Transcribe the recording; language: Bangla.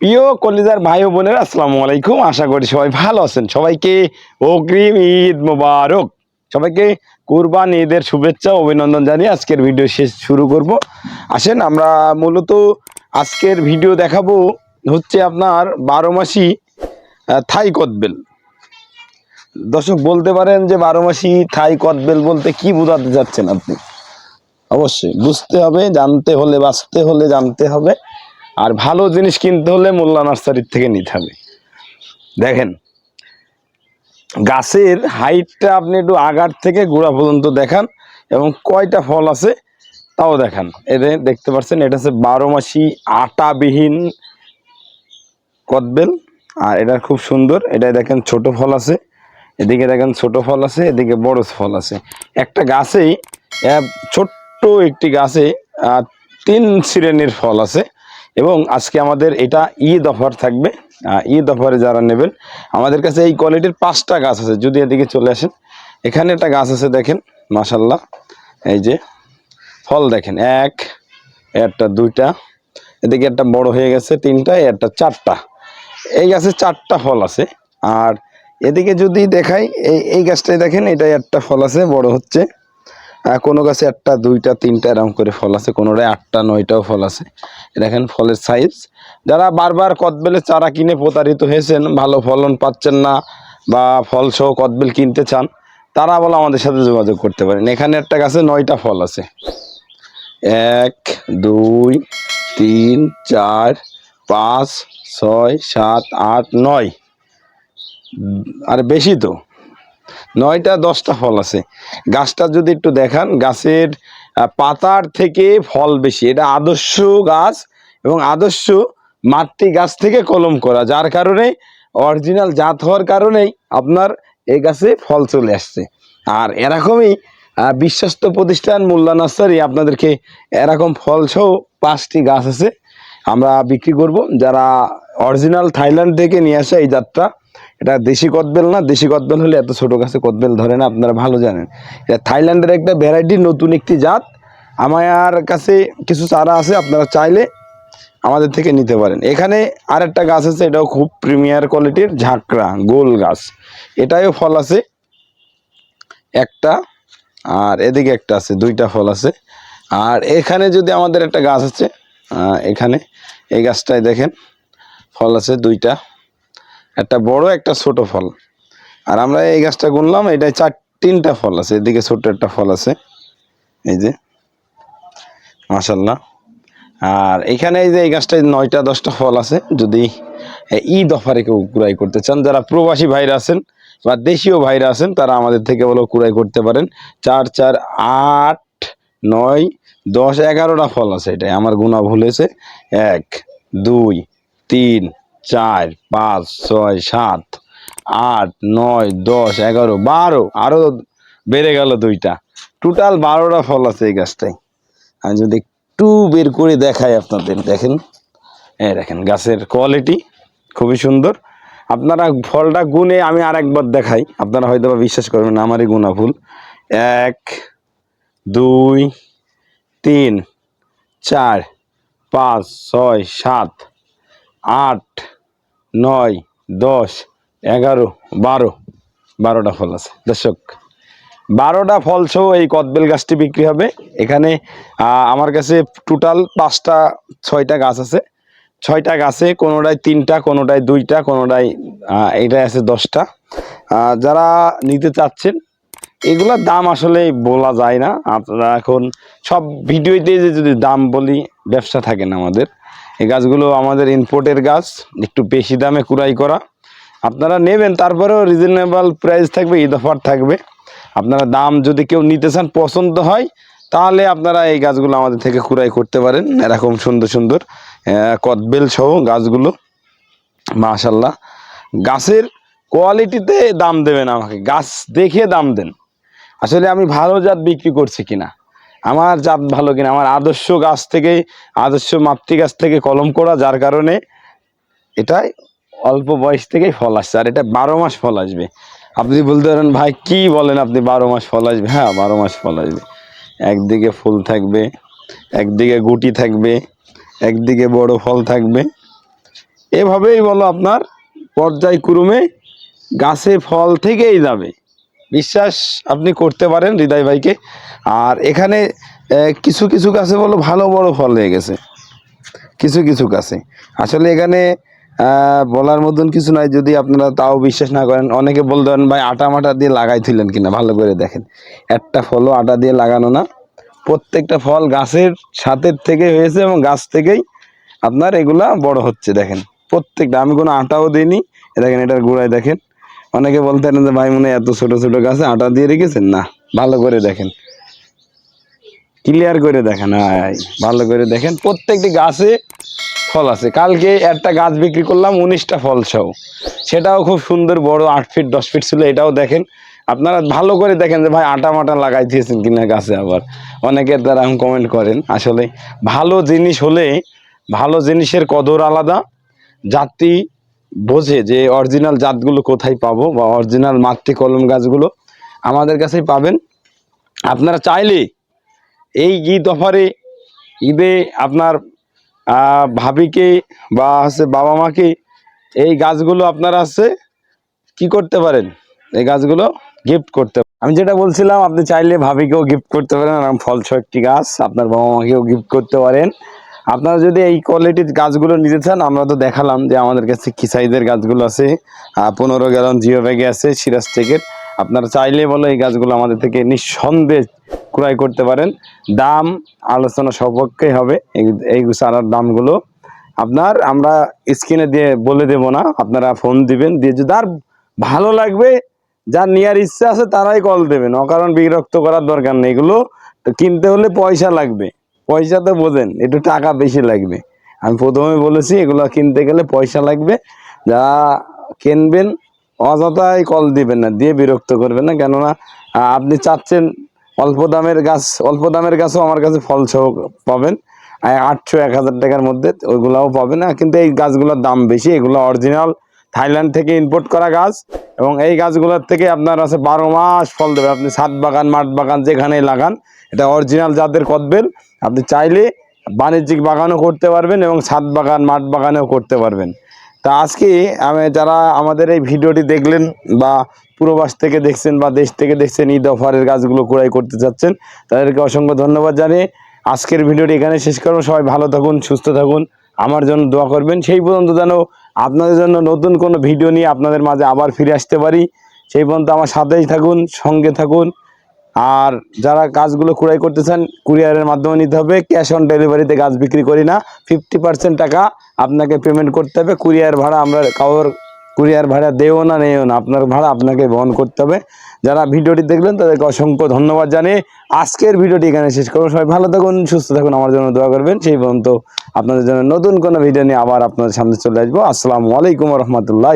প্রিয় কলিজার ভাই বোনের, আসসালামু আলাইকুম। আশা করি সবাই ভালো আছেন। সবাইকে অগ্রিম ঈদ মোবারক। সবাইকে কুরবান ঈদের শুভেচ্ছা, অভিনন্দন জানিয়ে আজকের ভিডিও শেষ শুরু করব। আসেন, আমরা মূলত আজকের ভিডিও দেখাবো হচ্ছে আপনার বারো মাসি থাই কদবেল দর্শক, বলতে পারেন যে বারো মাসি থাই কদবেল বলতে কি বোঝাতে যাচ্ছেন আপনি? অবশ্যই, বুঝতে হবে, জানতে হলে বাঁচতে হলে জানতে হবে। আর ভালো জিনিস কিনতে হলে মোল্লা নার্সারির থেকে নিতে হবে। দেখেন, গাছের হাইটটা আপনি একটু আগার থেকে গোড়া পর্যন্ত দেখান এবং কয়টা ফল আছে তাও দেখান। এতে দেখতে পাচ্ছেন, এটা হচ্ছে বারো মাসি আটাবিহীন কদবেল আর এটা খুব সুন্দর। এটা দেখেন ছোট ফল আছে, এদিকে দেখেন ছোট ফল আছে, এদিকে বড় ফল আছে। একটা গাছেই ছোট্ট একটি গাছে তিন শ্রেণির ফল আছে। এবং আজকে আমাদের এটা ঈদ অফার থাকবে। ঈদ অফারে যারা নেবেন, আমাদের কাছে এই কোয়ালিটির পাঁচটা গাছ আছে, যদি এদিকে চলে আসেন। এখানে একটা গাছ আছে দেখেন মাসাল্লাহ এই যে ফল দেখেন, এক, একটা দুইটা, এদিকে একটা বড় হয়ে গেছে তিনটা একটা চারটা। এই গাছে চারটা ফল আছে, আর এদিকে যদি দেখাই, এই এই গাছটাই দেখেন, এটাই একটা ফল আছে, বড় হচ্ছে। কোনো গাছে একটা, দুইটা, তিনটা এরকম করে ফল আছে, কোনোটায় আটটা, নয়টাও ফল আছে। দেখেন ফলের সাইজ যারা বারবার কদবেলের চারা কিনে প্রতারিত হয়েছেন, ভালো ফলন পাচ্ছেন না বা ফল সহ কদবেল কিনতে চান, তারা বলে আমাদের সাথে যোগাযোগ করতে পারেন। এখানে একটা গাছে নয়টা ফল আছে। এক, দুই, তিন, চার, পাঁচ, ছয়, সাত, আট, নয়। আর বেশি তো। নয়টা, দশটা ফল আছে। গাছটা যদি একটু দেখান, গাছের পাতার থেকে ফল বেশি। এটা আদর্শ গাছ এবং আদর্শ মাতৃ গাছ থেকে কলম করা, যার কারণে অরিজিনাল জাত হওয়ার কারণেই আপনার এই গাছে ফল চলে আসছে। আর এরকমই বিশ্বস্ত প্রতিষ্ঠান মোল্লা নার্সারি আপনাদেরকে এরকম ফল সহ পাঁচটি গাছ আছে। আমরা বিক্রি করব। যারা অরিজিনাল থাইল্যান্ড থেকে নিয়ে আসে এই জাতটা এটা দেশি কদবেল না, দেশি কদবেল হলে এত ছোট গাছে কদবেল ধরে না, আপনারা ভালো জানেন। এটা থাইল্যান্ডের একটা ভ্যারাইটি নতুন একটি জাত। আমার কাছে কিছু চারা আছে, আপনারা চাইলে আমাদের থেকে নিতে পারেন। এখানে আর একটা গাছ আছে, এটাও খুব প্রিমিয়ার কোয়ালিটির ঝাঁকড়া, গোল গাছ। এটাও ফল আছে, একটা, আর এদিকে একটা আছে, দুইটা ফল আছে। আর এখানে যদি আমাদের একটা গাছ আছে এখানে, এই গাছটায় দেখেন, ফল আছে দুইটা। একটা বড়, একটা ছোট ফল। আর আমরা এই গাছটা গুনলাম, এটায় চার, তিনটা ফল আছে। এদিকে ছোট একটা ফল আছে। এই যে মাসাল্লাহ আর এখানে এই যে, এই গাছটায় নয়টা, দশটা ফল আছে। যদি এই ঈদ অফারে কেউ কুড়াই করতে চান, যারা প্রবাসী ভাইরা আছেন বা দেশীয় ভাইরা আছেন, তারা আমাদের থেকে বলো কুড়াই করতে পারেন। চার চার, আট, নয়, দশ, এগারোটা ফল আছে এটাই আমার গুণা ভুল হয়েছে। এক, দুই, তিন চার, পাঁচ, ছয়, সাত, আট, নয়, দশ, এগারো, বারো। আরও বেড়ে গেল দুইটা। টোটাল বারোটা ফল আছে এই গাছটায়। আমি যদি একটু বের করে দেখাই আপনাদের, দেখেন। হ্যাঁ দেখেন, গাছের কোয়ালিটি খুবই সুন্দর। আপনারা ফলটা গুনে আমি আর একবার দেখাই। আপনারা হয়তো বা বিশ্বাস করবেন আমারই গুণা ফুল এক, দুই, তিন, চার, পাঁচ, ছয়, সাত আট, নয়, দশ, এগারো, বারো, বারোটা ফল আছে। দর্শক, বারোটা ফল সহ এই কদবেল গাছটি বিক্রি হবে। এখানে আমার কাছে টোটাল পাঁচটা, ছয়টা গাছ আছে। ছয়টা গাছে কোনোটায় তিনটা, কোনোটায় দুইটা, কোনোটায় এইটায় আছে দশটা। যারা নিতে চাচ্ছেন এগুলোর দাম আসলে বলা যায় না। আপনারা এখন সব ভিডিওতে যে যদি দাম বলি, ব্যবসা থাকে না আমাদের। এই গাছগুলো আমাদের ইম্পোর্টের গাছ, একটু বেশি দামে কুড়াই করা। আপনারা নেবেন, তারপরেও রিজনেবল প্রাইস থাকবে ঈদ অফার থাকবে। আপনারা দাম যদি কেউ নিতে চান, পছন্দ হয়, তাহলে আপনারা এই গাছগুলো আমাদের থেকে কুড়াই করতে পারেন। এরকম সুন্দর সুন্দর কদবেল সহ গাছগুলো। মাশাল্লাহ গাছের কোয়ালিটিতে দাম দেবেন আমাকে। গাছ দেখে দাম দেন। আসলে আমি ভালো জাত বিক্রি করছি কিনা? আমার জাত ভালো কিনা, আমার আদর্শ গাছ থেকে আদর্শ মাতৃ গাছ থেকে কলম করা, যার কারণে এটাই অল্প বয়স থেকেই ফল আসছে, আর এটা বারো মাস ফল আসবে। আপনি বলতে পারেন, ভাই, কি বলেন আপনি বারো মাস ফল আসবে? হ্যাঁ বারো মাস ফল আসবে। একদিকে ফুল থাকবে, একদিকে গুটি থাকবে, একদিকে বড় ফল থাকবে। এভাবেই বলো আপনার পর্যায়ক্রমে গাছে ফল থেকেই যাবে। বিশ্বাস আপনি করতে পারেন হৃদয় ভাইকে। আর এখানে কিছু কিছু গাছে বলো ভালো বড় ফল হয়ে গেছে। কিছু কিছু গাছে। আসলে এখানে বলার মতন কিছু নাই। যদি আপনারা তাও বিশ্বাস না করেন, অনেকে বলতে পারেন, ভাই, আটা মাটা দিয়ে লাগাই লাগাইছিলেন কিনা? ভালো করে দেখেন। একটা ফলও আটা দিয়ে লাগানো না। প্রত্যেকটা ফল গাছের ছাতের থেকে হয়েছে এবং গাছ থেকেই আপনার এগুলা বড় হচ্ছে, দেখেন। প্রত্যেকটা, আমি কোনো আটাও দিইনি। দেখেন, এটার গোড়ায় দেখেন। অনেকে বলতে পারেন যে, ভাই, মনে এত ছোট ছোট গাছে আটা দিয়ে রেখেছেন? না, ভালো করে দেখেন। ক্লিয়ার করে দেখেন হাই ভালো করে দেখেন। প্রত্যেকটি গাছে ফল আছে। কালকে একটা গাছ বিক্রি করলাম, উনিশটা ফল সহ। সেটাও খুব সুন্দর, বড় আট ফিট দশ ফিট ছিল, এটাও দেখেন। আপনারা ভালো করে দেখেন যে, ভাই, আটা মাটা লাগাই দিয়েছেন কিনা গাছে আবার? দ্বারা এখন কমেন্ট করেন, আসলে ভালো জিনিস হলে ভালো জিনিসের কদর আলাদা। জাতি বোঝে যে অরিজিনাল জাতগুলো কোথায় পাবো বা অরিজিনাল মাতৃ কলম গাছগুলো আমাদের কাছেই পাবেন। আপনারা চাইলে এই ঈদ অফারে ঈদে আপনার ভাবিকে বা হচ্ছে বাবা মাকে এই গাছগুলো আপনারা হচ্ছে কি করতে পারেন? এই গাছগুলো গিফট করতে আমি যেটা বলছিলাম, আপনি চাইলে ভাবিকেও গিফট করতে পারেন, এরকম ফলস একটি গাছ, আপনার বাবা মাকেও গিফট করতে পারেন। আপনারা যদি এই কোয়ালিটির গাছগুলো নিতে চান, আমরা তো দেখালাম যে আমাদের কাছে কি সাইজের গাছগুলো আছে। পনেরো গ্যালন জিও ব্যাগে আছে, সিরাজ থেকে আপনারা চাইলে বলো এই গাছগুলো আমাদের থেকে নিঃসন্দেহ ক্রয় করতে পারেন। দাম আলোচনা সপক্ষে হবে এই- চারার দামগুলো। আপনার আমরা স্ক্রিনে দিয়ে বলে দেব না, আপনারা ফোন দিবেন, দিয়ে যদি আর ভালো লাগবে, যার নেওয়ার ইচ্ছা আছে তারাই কল দেবেন। অকারণ বিরক্ত করার দরকার নেই। এগুলো কিনতে হলে পয়সা লাগবে। পয়সা তো বোঝেন, একটু টাকা বেশি লাগবে। আমি প্রথমে বলেছি, এগুলো কিনতে গেলে পয়সা লাগবে। যা কিনবেন, অযথাই কল দিবেন না, দিয়ে বিরক্ত করবেন না। কেননা আপনি চাচ্ছেন অল্প দামের গাছ, অল্প দামের গাছও আমার কাছে ফল সহ পাবেন আটশো, এক হাজার টাকার মধ্যে ওইগুলাও পাবে না কিন্তু এই গাছগুলোর দাম বেশি, এগুলো অরিজিনাল থাইল্যান্ড থেকে ইম্পোর্ট করা গাছ। এবং এই গাছগুলোর থেকে আপনার আছে বারো মাস ফল দেবে। আপনি ছাদ বাগান, মাঠ বাগান যেখানেই লাগান, এটা অরিজিনাল জাতের কদবেল আপনি চাইলে বাণিজ্যিক বাগানও করতে পারবেন এবং ছাদ বাগান, মাঠ বাগানেও করতে পারবেন। তা আজকে আমি যারা আমাদের এই ভিডিওটি দেখলেন বা পূর্ববাস থেকে দেখছেন বা দেশ থেকে দেখছেন, ঈদ অফারের গাছগুলো ক্রয় করতে চাচ্ছেন, তাদেরকে অসংখ্য ধন্যবাদ জানিয়ে আজকের ভিডিওটি এখানে শেষ করব। সবাই ভালো থাকুন, সুস্থ থাকুন, আমার জন্য দোয়া করবেন। সেই পর্যন্ত যেন আপনাদের জন্য নতুন কোনো ভিডিও নিয়ে আপনাদের মাঝে আবার ফিরে আসতে পারি। সেই পর্যন্ত আমার সাথেই থাকুন, সঙ্গে থাকুন। আর যারা গাছগুলো কুড়াই করতে চান কুরিয়ারের মাধ্যমে নিতে হবে। ক্যাশ অন ডেলিভারিতে গাছ বিক্রি করি না। ফিফটি পার্সেন্ট টাকা আপনাকে পেমেন্ট করতে হবে। কুরিয়ার ভাড়া আমরা কাউর কুরিয়ার ভাড়া দেও না, নেও না। আপনার ভাড়া আপনাকে বহন করতে হবে। যারা ভিডিওটি দেখলেন, তাদেরকে অসংখ্য ধন্যবাদ জানিয়ে আজকের ভিডিওটি এখানে শেষ করব। সবাই ভালো থাকুন, সুস্থ থাকুন, আমার জন্য দোয়া করবেন। সেই পর্যন্ত আপনাদের জন্য নতুন কোনো ভিডিও নিয়ে আবার আপনাদের সামনে চলে আসব। আসসালামু আলাইকুম রহমতুল্লাহ